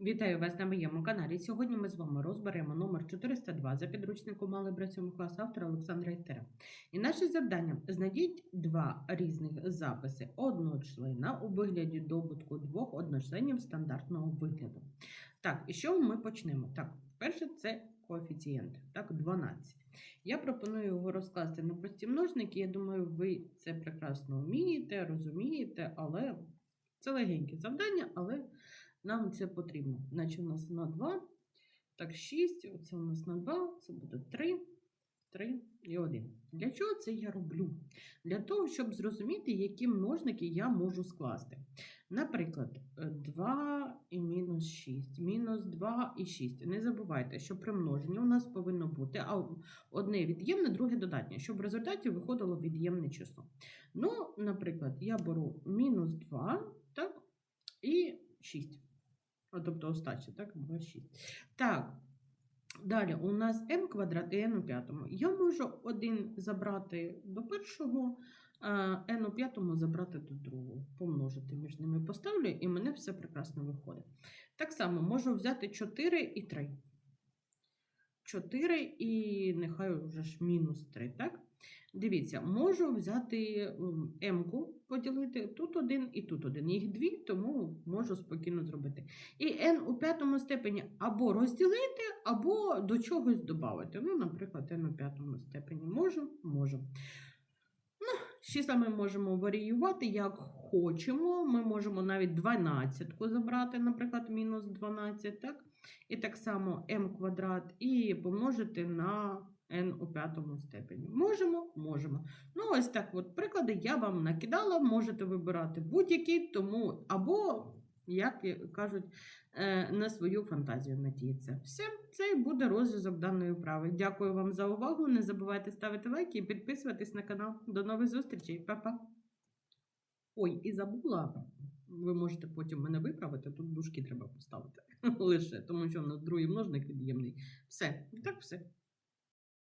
Вітаю вас на моєму каналі. Сьогодні ми з вами розберемо номер 402 за підручником Малий 7 клас автора Олександра Істера. І наше завдання знайдіть два різних записи одночлена у вигляді добутку двох одночленів стандартного вигляду. Так, і що ми почнемо? Так, перше це коефіцієнт, так, 12. Я пропоную його розкласти на прості множники. Я думаю, ви це прекрасно вмієте, розумієте, але це легеньке завдання, але нам це потрібно. Значить, у нас на 2, так 6, оце у нас на 2, це буде 3, 3 і 1. Для чого це я роблю? Для того, щоб зрозуміти, які множники я можу скласти. Наприклад, 2 і мінус 6, мінус 2 і 6. Не забувайте, що при множенні у нас повинно бути одне від'ємне, друге додатнє, щоб в результаті виходило від'ємне число. Ну, наприклад, я беру мінус 2, так, і 6. Тобто остача, так? 26. Так. Далі у нас m квадрат і n у п'ятому. Я можу один забрати до першого, а n у п'ятому забрати до другого. Помножити між ними поставлю, і мене все прекрасно виходить. Так само можу взяти 4 і 3. 4 і нехай вже ж мінус 3, так? Дивіться, можу взяти М-ку поділити тут один і тут один. Їх дві, тому можу спокійно зробити. І n у п'ятому степені або розділити, або до чогось додати. Ну, наприклад, n у п'ятому степені можу, можу. Ну, ми можемо варіювати, як хочемо. Ми можемо навіть 12 забрати, наприклад, мінус 12, так? І так само m квадрат, і помножити на n у п'ятому степені. Можемо? Можемо. Ну, ось так от приклади я вам накидала, можете вибирати будь-які, тому або, як кажуть, е, на свою фантазію надіється. Все, це і буде розв'язок даної вправи. Дякую вам за увагу. Не забувайте ставити лайки і підписуватись на канал. До нових зустрічей, Па-па! Ой, і забула. Ви можете потім мене виправити, тут дужки треба поставити лише, тому що у нас другий множник від'ємний. Все, так все.